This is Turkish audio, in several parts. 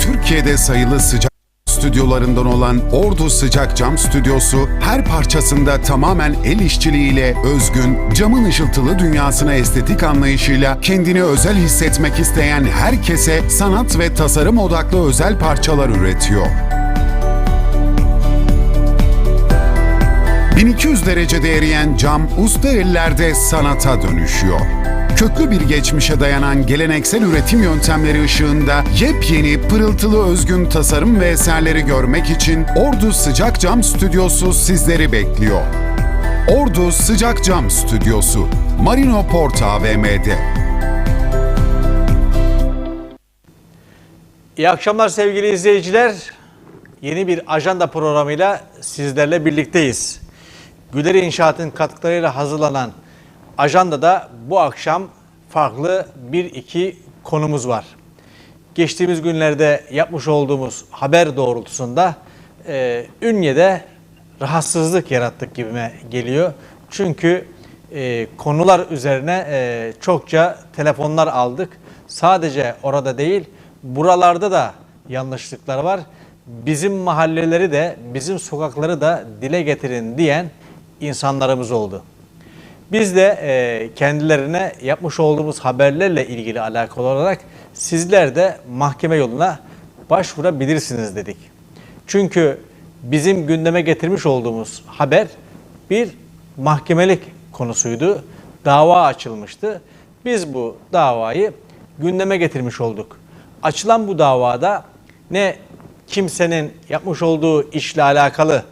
Türkiye'de sayılı sıcak stüdyolarından olan Ordu Sıcak Cam Stüdyosu her parçasında tamamen el işçiliğiyle özgün, camın ışıltılı dünyasına estetik anlayışıyla kendini özel hissetmek isteyen herkese sanat ve tasarım odaklı özel parçalar üretiyor. 1200 derecede eriyen cam usta ellerde sanata dönüşüyor. Köklü bir geçmişe dayanan geleneksel üretim yöntemleri ışığında yepyeni pırıltılı özgün tasarım ve eserleri görmek için Ordu Sıcak Cam Stüdyosu sizleri bekliyor. Ordu Sıcak Cam Stüdyosu, Marino Porta AVM'de. İyi akşamlar sevgili izleyiciler. Yeni bir ajanda programıyla sizlerle birlikteyiz. Güler İnşaat'ın katkılarıyla hazırlanan ajandada bu akşam farklı bir iki konumuz var. Geçtiğimiz günlerde yapmış olduğumuz haber doğrultusunda e, Ünye'de rahatsızlık yarattık gibime geliyor. Çünkü e, konular üzerine e, çokça telefonlar aldık. Sadece orada değil, buralarda da yanlışlıklar var. Bizim mahalleleri de, bizim sokakları da dile getirin diyen insanlarımız oldu. Biz de e, kendilerine yapmış olduğumuz haberlerle ilgili alakalı olarak sizler de mahkeme yoluna başvurabilirsiniz dedik. Çünkü bizim gündeme getirmiş olduğumuz haber bir mahkemelik konusuydu. Dava açılmıştı. Biz bu davayı gündeme getirmiş olduk. Açılan bu davada ne kimsenin yapmış olduğu işle alakalı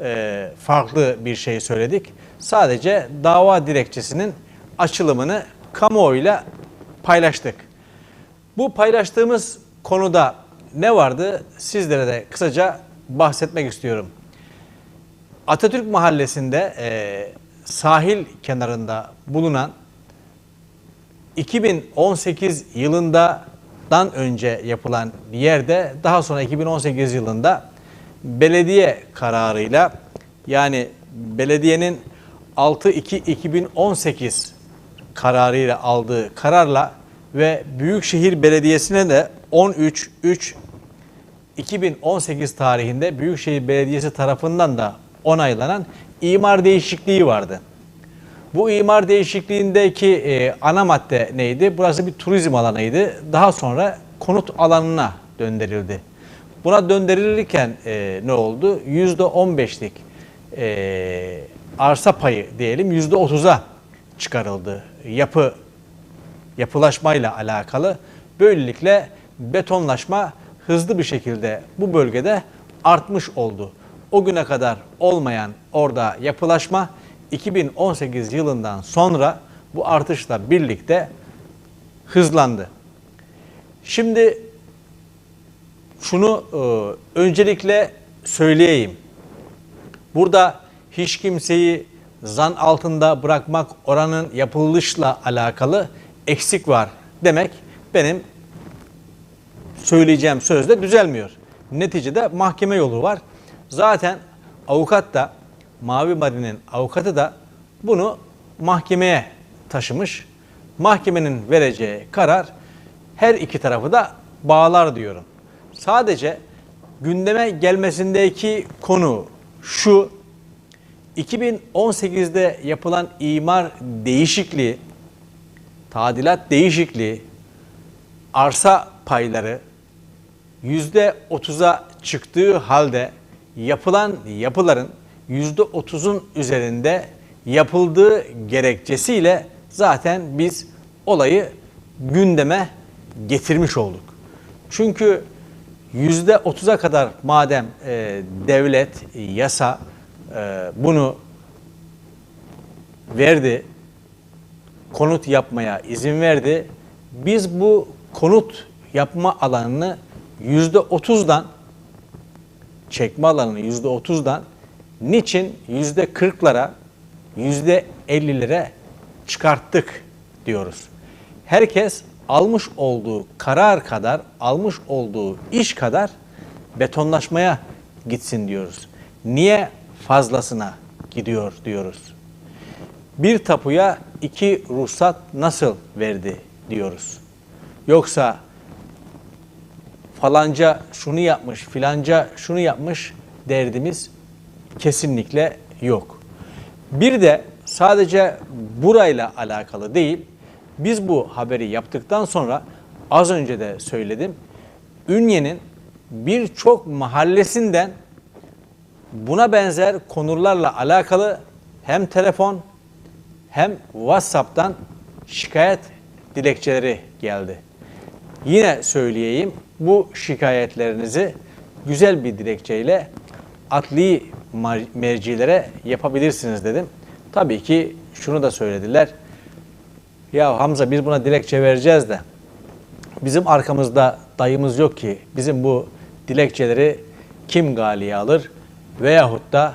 e, farklı bir şey söyledik. Sadece dava dilekçesinin açılımını kamuoyuyla paylaştık. Bu paylaştığımız konuda ne vardı sizlere de kısaca bahsetmek istiyorum. Atatürk Mahallesi'nde e, sahil kenarında bulunan 2018 yılından önce yapılan yerde daha sonra 2018 yılında belediye kararıyla yani belediyenin 6-2-2018 kararıyla aldığı kararla ve Büyükşehir Belediyesi'ne de 13-3 2018 tarihinde Büyükşehir Belediyesi tarafından da onaylanan imar değişikliği vardı. Bu imar değişikliğindeki e, ana madde neydi? Burası bir turizm alanıydı. Daha sonra konut alanına döndürüldü. Buna döndürülürken e, ne oldu? %15'lik e, arsa payı diyelim %30'a çıkarıldı. Yapı yapılaşmayla alakalı. Böylelikle betonlaşma hızlı bir şekilde bu bölgede artmış oldu. O güne kadar olmayan orada yapılaşma 2018 yılından sonra bu artışla birlikte hızlandı. Şimdi şunu e, öncelikle söyleyeyim. Burada hiç kimseyi zan altında bırakmak oranın yapılışla alakalı eksik var demek benim söyleyeceğim sözde düzelmiyor. Neticede mahkeme yolu var. Zaten avukat da Mavi Mari'nin avukatı da bunu mahkemeye taşımış. Mahkemenin vereceği karar her iki tarafı da bağlar diyorum. Sadece gündeme gelmesindeki konu şu. 2018'de yapılan imar değişikliği, tadilat değişikliği, arsa payları %30'a çıktığı halde yapılan yapıların %30'un üzerinde yapıldığı gerekçesiyle zaten biz olayı gündeme getirmiş olduk. Çünkü %30'a kadar madem e, devlet, yasa e, bunu verdi, konut yapmaya izin verdi. Biz bu konut yapma alanını %30'dan çekme alanını %30'dan niçin %40'lara %50'lere çıkarttık diyoruz. Herkes almış olduğu karar kadar, almış olduğu iş kadar betonlaşmaya gitsin diyoruz. Niye fazlasına gidiyor diyoruz. Bir tapuya iki ruhsat nasıl verdi diyoruz. Yoksa falanca şunu yapmış, filanca şunu yapmış derdimiz kesinlikle yok. Bir de sadece burayla alakalı değil, biz bu haberi yaptıktan sonra az önce de söyledim, Ünye'nin birçok mahallesinden buna benzer konularla alakalı hem telefon hem WhatsApp'tan şikayet dilekçeleri geldi. Yine söyleyeyim bu şikayetlerinizi güzel bir dilekçeyle adli mercilere yapabilirsiniz dedim. Tabii ki şunu da söylediler. Ya Hamza biz buna dilekçe vereceğiz de bizim arkamızda dayımız yok ki bizim bu dilekçeleri kim galiye alır veyahut da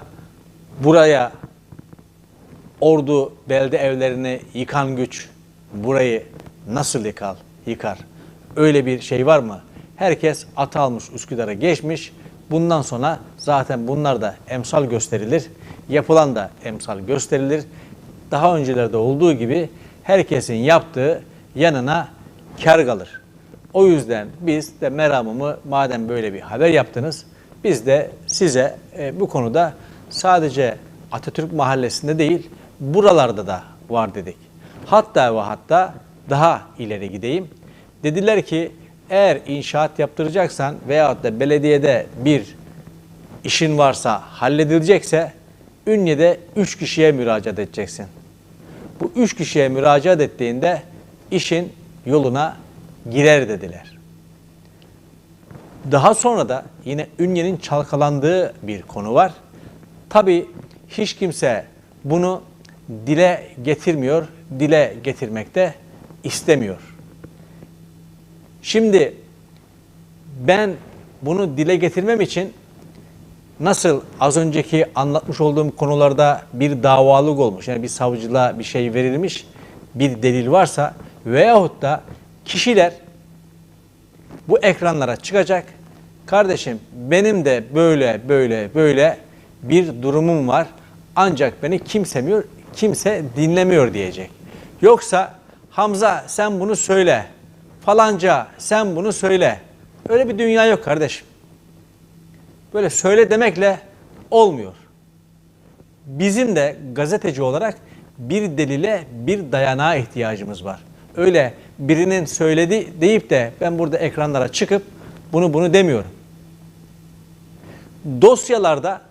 buraya ordu belde evlerini yıkan güç burayı nasıl yıkar? yıkar? Öyle bir şey var mı? Herkes at almış Üsküdar'a geçmiş. Bundan sonra zaten bunlar da emsal gösterilir. Yapılan da emsal gösterilir. Daha öncelerde olduğu gibi herkesin yaptığı yanına kar kalır. O yüzden biz de meramımı madem böyle bir haber yaptınız biz de size e, bu konuda sadece Atatürk Mahallesi'nde değil buralarda da var dedik. Hatta ve hatta daha ileri gideyim. Dediler ki eğer inşaat yaptıracaksan veyahut da belediyede bir işin varsa halledilecekse Ünye'de 3 kişiye müracaat edeceksin. Bu üç kişiye müracaat ettiğinde işin yoluna girer dediler. Daha sonra da yine Ünye'nin çalkalandığı bir konu var. Tabii hiç kimse bunu dile getirmiyor, dile getirmekte istemiyor. Şimdi ben bunu dile getirmem için nasıl az önceki anlatmış olduğum konularda bir davalık olmuş, yani bir savcılığa bir şey verilmiş, bir delil varsa veyahut da kişiler bu ekranlara çıkacak. Kardeşim benim de böyle böyle böyle bir durumum var. Ancak beni kimsemiyor, kimse dinlemiyor diyecek. Yoksa Hamza sen bunu söyle. Falanca sen bunu söyle. Öyle bir dünya yok kardeşim. Böyle söyle demekle olmuyor. Bizim de gazeteci olarak bir delile, bir dayanağa ihtiyacımız var. Öyle birinin söyledi deyip de ben burada ekranlara çıkıp bunu bunu demiyorum. Dosyalarda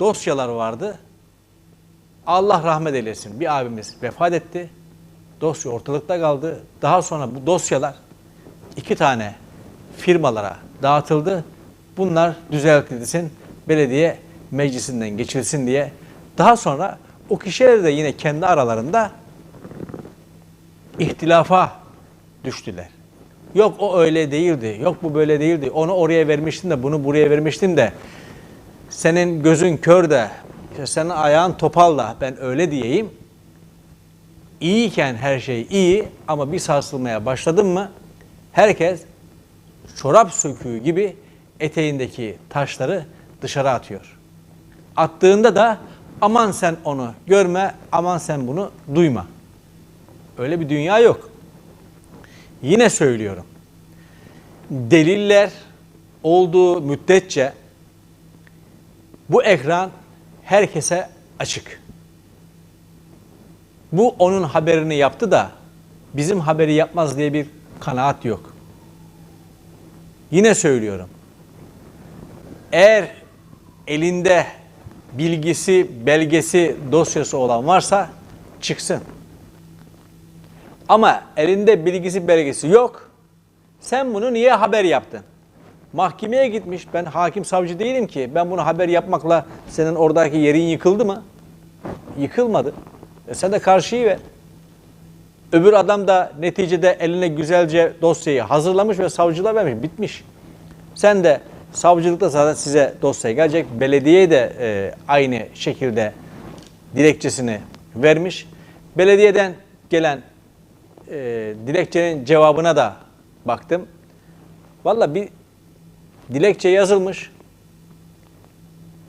dosyalar vardı. Allah rahmet eylesin. Bir abimiz vefat etti. Dosya ortalıkta kaldı. Daha sonra bu dosyalar iki tane firmalara dağıtıldı. Bunlar düzeltilsin, belediye meclisinden geçilsin diye. Daha sonra o kişiler de yine kendi aralarında ihtilafa düştüler. Yok o öyle değildi, yok bu böyle değildi. Onu oraya vermiştin de bunu buraya vermiştin de senin gözün kör de senin ayağın topal da ben öyle diyeyim. İyiyken her şey iyi ama bir sarsılmaya başladın mı herkes çorap söküğü gibi eteğindeki taşları dışarı atıyor. Attığında da aman sen onu görme, aman sen bunu duyma. Öyle bir dünya yok. Yine söylüyorum. Deliller olduğu müddetçe bu ekran herkese açık. Bu onun haberini yaptı da bizim haberi yapmaz diye bir kanaat yok. Yine söylüyorum. Eğer elinde bilgisi, belgesi, dosyası olan varsa çıksın. Ama elinde bilgisi, belgesi yok. Sen bunu niye haber yaptın? Mahkemeye gitmiş. Ben hakim savcı değilim ki. Ben bunu haber yapmakla senin oradaki yerin yıkıldı mı? Yıkılmadı. E sen de karşıyı ver. Öbür adam da neticede eline güzelce dosyayı hazırlamış ve savcılığa vermiş. Bitmiş. Sen de savcılıkta zaten size dosya gelecek. Belediye de e, aynı şekilde dilekçesini vermiş. Belediyeden gelen e, dilekçenin cevabına da baktım. Valla bir dilekçe yazılmış.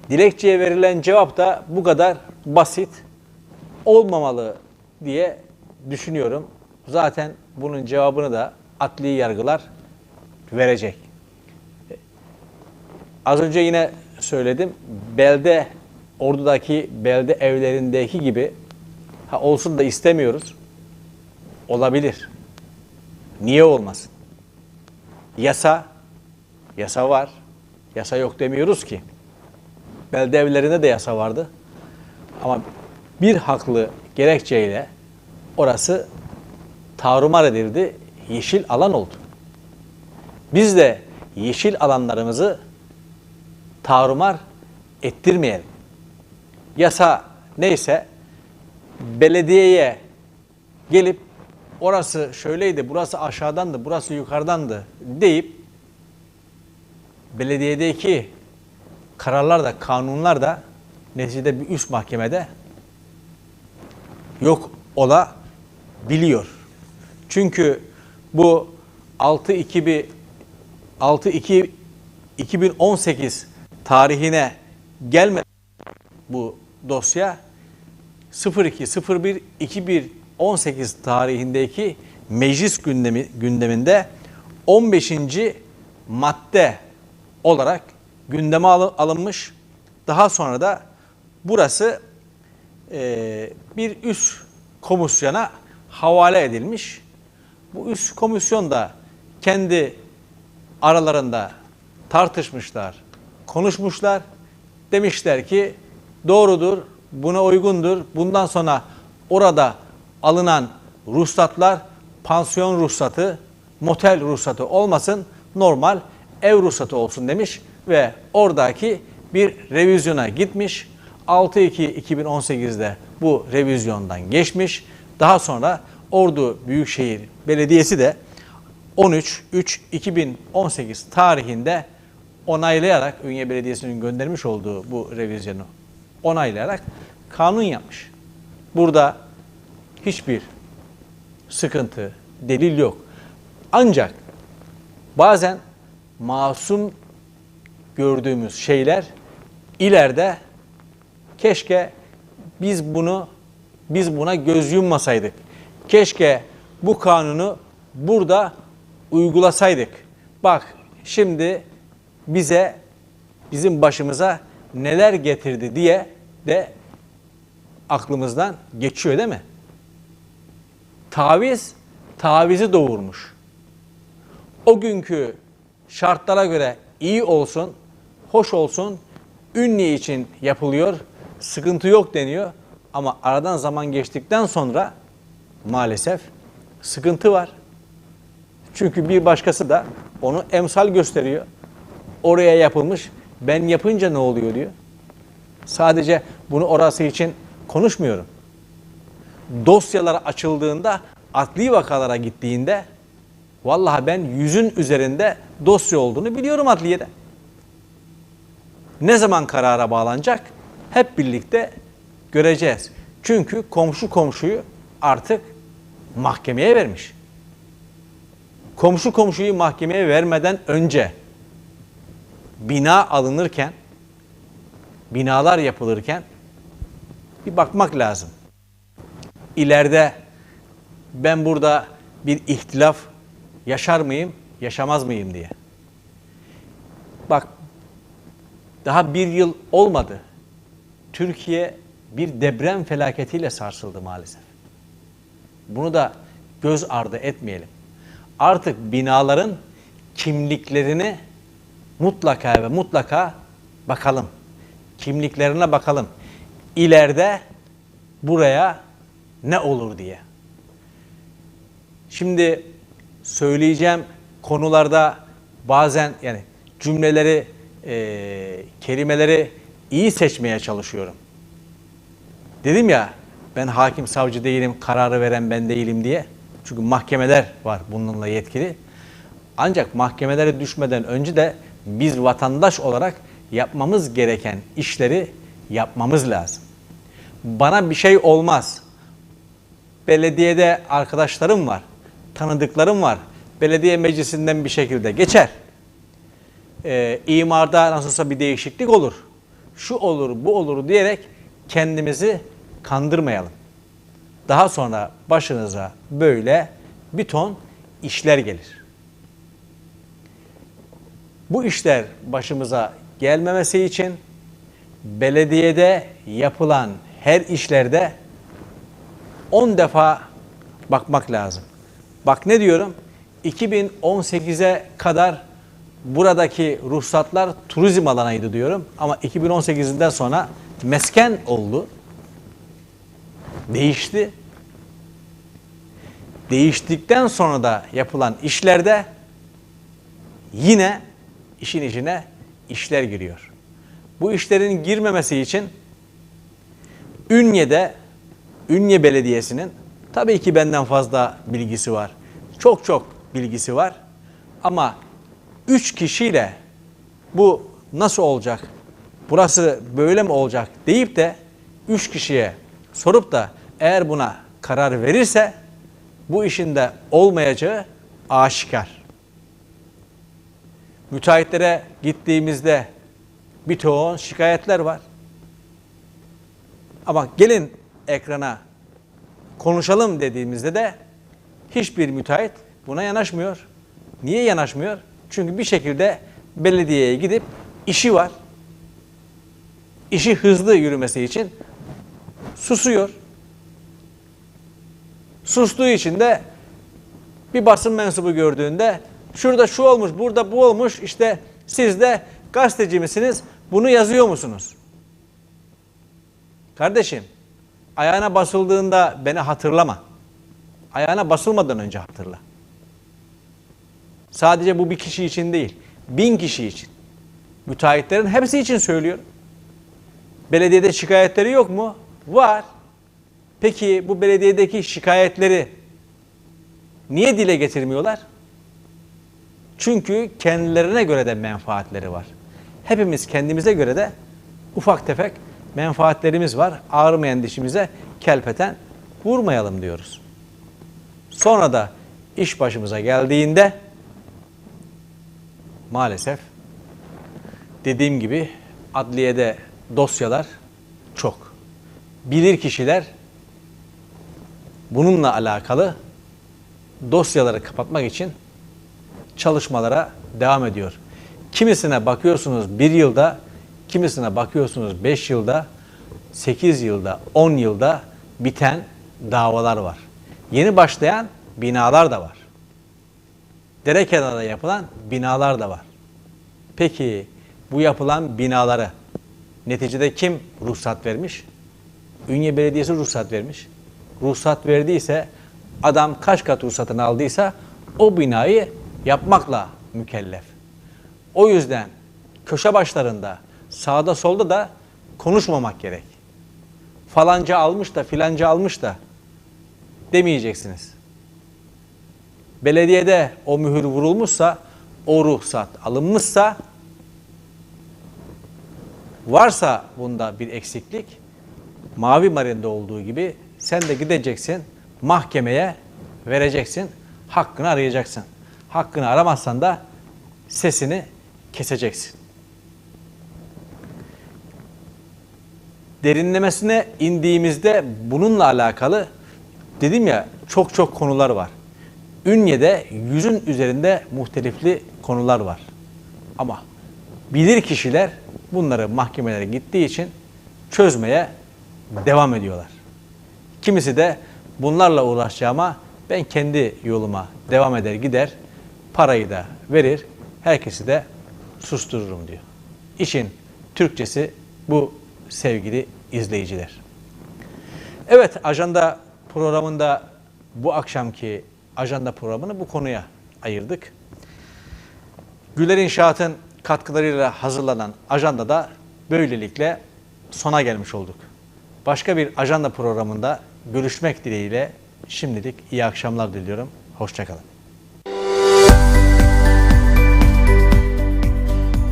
Dilekçeye verilen cevap da bu kadar basit olmamalı diye düşünüyorum. Zaten bunun cevabını da adli yargılar verecek. Az önce yine söyledim. Belde, ordudaki belde evlerindeki gibi ha olsun da istemiyoruz. Olabilir. Niye olmasın? Yasa, yasa var. Yasa yok demiyoruz ki. Belde evlerinde de yasa vardı. Ama bir haklı gerekçeyle orası tarumar edildi, yeşil alan oldu. Biz de yeşil alanlarımızı tarumar ettirmeyelim. Yasa neyse belediyeye gelip orası şöyleydi, burası aşağıdandı, burası yukarıdandı deyip belediyedeki kararlar da kanunlar da neticede bir üst mahkemede yok ola biliyor. Çünkü bu 6 2 6 2 2018 tarihine gelme bu dosya 02 01 2018 tarihindeki meclis gündemi gündeminde 15. madde olarak gündeme alı- alınmış. Daha sonra da burası e, bir üst komisyona havale edilmiş. Bu üst komisyon da kendi aralarında tartışmışlar, konuşmuşlar. Demişler ki doğrudur, buna uygundur. Bundan sonra orada alınan ruhsatlar pansiyon ruhsatı, motel ruhsatı olmasın, normal ev ruhsatı olsun demiş ve oradaki bir revizyona gitmiş. 6-2-2018'de bu revizyondan geçmiş. Daha sonra Ordu Büyükşehir Belediyesi de 13-3-2018 tarihinde onaylayarak Ünye Belediyesi'nin göndermiş olduğu bu revizyonu onaylayarak kanun yapmış. Burada hiçbir sıkıntı, delil yok. Ancak bazen masum gördüğümüz şeyler ileride keşke biz bunu biz buna göz yummasaydık. Keşke bu kanunu burada uygulasaydık. Bak şimdi bize bizim başımıza neler getirdi diye de aklımızdan geçiyor değil mi? Taviz, tavizi doğurmuş. O günkü şartlara göre iyi olsun, hoş olsun, ünlü için yapılıyor, sıkıntı yok deniyor. Ama aradan zaman geçtikten sonra maalesef sıkıntı var. Çünkü bir başkası da onu emsal gösteriyor. Oraya yapılmış, ben yapınca ne oluyor diyor. Sadece bunu orası için konuşmuyorum. Dosyalar açıldığında, adli vakalara gittiğinde vallahi ben yüzün üzerinde dosya olduğunu biliyorum adliyede. Ne zaman karara bağlanacak? Hep birlikte göreceğiz. Çünkü komşu komşuyu artık mahkemeye vermiş. Komşu komşuyu mahkemeye vermeden önce bina alınırken, binalar yapılırken bir bakmak lazım. İleride ben burada bir ihtilaf yaşar mıyım, yaşamaz mıyım diye. Bak daha bir yıl olmadı. Türkiye bir deprem felaketiyle sarsıldı maalesef. Bunu da göz ardı etmeyelim. Artık binaların kimliklerini mutlaka ve mutlaka bakalım. Kimliklerine bakalım. İleride buraya ne olur diye. Şimdi söyleyeceğim konularda bazen yani cümleleri, e, kelimeleri iyi seçmeye çalışıyorum. Dedim ya ben hakim savcı değilim, kararı veren ben değilim diye. Çünkü mahkemeler var bununla yetkili. Ancak mahkemelere düşmeden önce de biz vatandaş olarak yapmamız gereken işleri yapmamız lazım. Bana bir şey olmaz. Belediyede arkadaşlarım var, tanıdıklarım var. Belediye meclisinden bir şekilde geçer. Ee, imarda nasılsa bir değişiklik olur. Şu olur, bu olur diyerek kendimizi kandırmayalım. Daha sonra başınıza böyle bir ton işler gelir. Bu işler başımıza gelmemesi için belediyede yapılan her işlerde 10 defa bakmak lazım. Bak ne diyorum? 2018'e kadar buradaki ruhsatlar turizm alanıydı diyorum. Ama 2018'den sonra mesken oldu. Değişti. Değiştikten sonra da yapılan işlerde yine işin içine işler giriyor. Bu işlerin girmemesi için Ünye'de Ünye Belediyesi'nin tabii ki benden fazla bilgisi var. Çok çok bilgisi var. Ama üç kişiyle bu nasıl olacak? Burası böyle mi olacak deyip de üç kişiye sorup da eğer buna karar verirse bu işin de olmayacağı aşikar. Müteahhitlere gittiğimizde bir ton şikayetler var. Ama gelin ekrana konuşalım dediğimizde de hiçbir müteahhit buna yanaşmıyor. Niye yanaşmıyor? Çünkü bir şekilde belediyeye gidip işi var. İşi hızlı yürümesi için susuyor. Sustuğu için de bir basın mensubu gördüğünde şurada şu olmuş, burada bu olmuş, işte siz de gazeteci misiniz, bunu yazıyor musunuz? Kardeşim, ayağına basıldığında beni hatırlama. Ayağına basılmadan önce hatırla. Sadece bu bir kişi için değil, bin kişi için. Müteahhitlerin hepsi için söylüyorum. Belediyede şikayetleri yok mu? Var. Peki bu belediyedeki şikayetleri niye dile getirmiyorlar? Çünkü kendilerine göre de menfaatleri var. Hepimiz kendimize göre de ufak tefek menfaatlerimiz var. Ağrımayan dişimize kelpeten vurmayalım diyoruz. Sonra da iş başımıza geldiğinde maalesef dediğim gibi adliyede dosyalar çok. Bilir kişiler bununla alakalı dosyaları kapatmak için çalışmalara devam ediyor. Kimisine bakıyorsunuz bir yılda, kimisine bakıyorsunuz 5 yılda, 8 yılda, 10 yılda biten davalar var. Yeni başlayan binalar da var. Dere kenarında yapılan binalar da var. Peki bu yapılan binaları neticede kim ruhsat vermiş? Ünye Belediyesi ruhsat vermiş. Ruhsat verdiyse adam kaç kat ruhsatını aldıysa o binayı yapmakla mükellef. O yüzden köşe başlarında sağda solda da konuşmamak gerek. Falanca almış da filanca almış da demeyeceksiniz. Belediyede o mühür vurulmuşsa, o ruhsat alınmışsa varsa bunda bir eksiklik Mavi Marin'de olduğu gibi sen de gideceksin mahkemeye vereceksin. Hakkını arayacaksın. Hakkını aramazsan da sesini keseceksin. Derinlemesine indiğimizde bununla alakalı dedim ya çok çok konular var. Ünye'de yüzün üzerinde muhtelifli konular var. Ama bilir kişiler bunları mahkemelere gittiği için çözmeye devam ediyorlar. Kimisi de bunlarla uğraşacağıma ben kendi yoluma devam eder gider, parayı da verir, herkesi de sustururum diyor. İşin Türkçesi bu sevgili izleyiciler. Evet ajanda programında bu akşamki ajanda programını bu konuya ayırdık. Güler İnşaat'ın katkılarıyla hazırlanan ajandada böylelikle sona gelmiş olduk. Başka bir ajanda programında görüşmek dileğiyle şimdilik iyi akşamlar diliyorum. Hoşçakalın.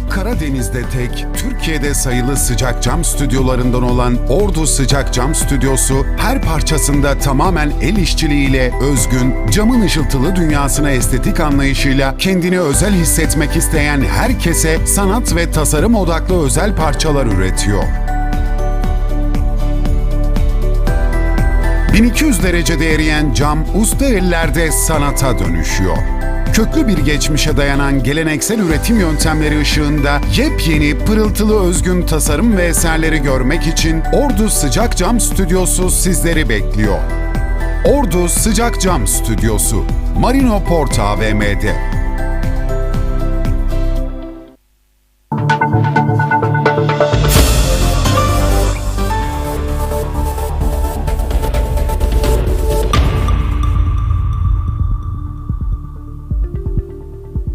Karadeniz'de tek, Türkiye'de sayılı sıcak cam stüdyolarından olan Ordu Sıcak Cam Stüdyosu her parçasında tamamen el işçiliğiyle özgün, camın ışıltılı dünyasına estetik anlayışıyla kendini özel hissetmek isteyen herkese sanat ve tasarım odaklı özel parçalar üretiyor. 1200 derecede eriyen cam usta ellerde sanata dönüşüyor. Köklü bir geçmişe dayanan geleneksel üretim yöntemleri ışığında yepyeni pırıltılı özgün tasarım ve eserleri görmek için Ordu Sıcak Cam Stüdyosu sizleri bekliyor. Ordu Sıcak Cam Stüdyosu, Marino Porta AVM'de.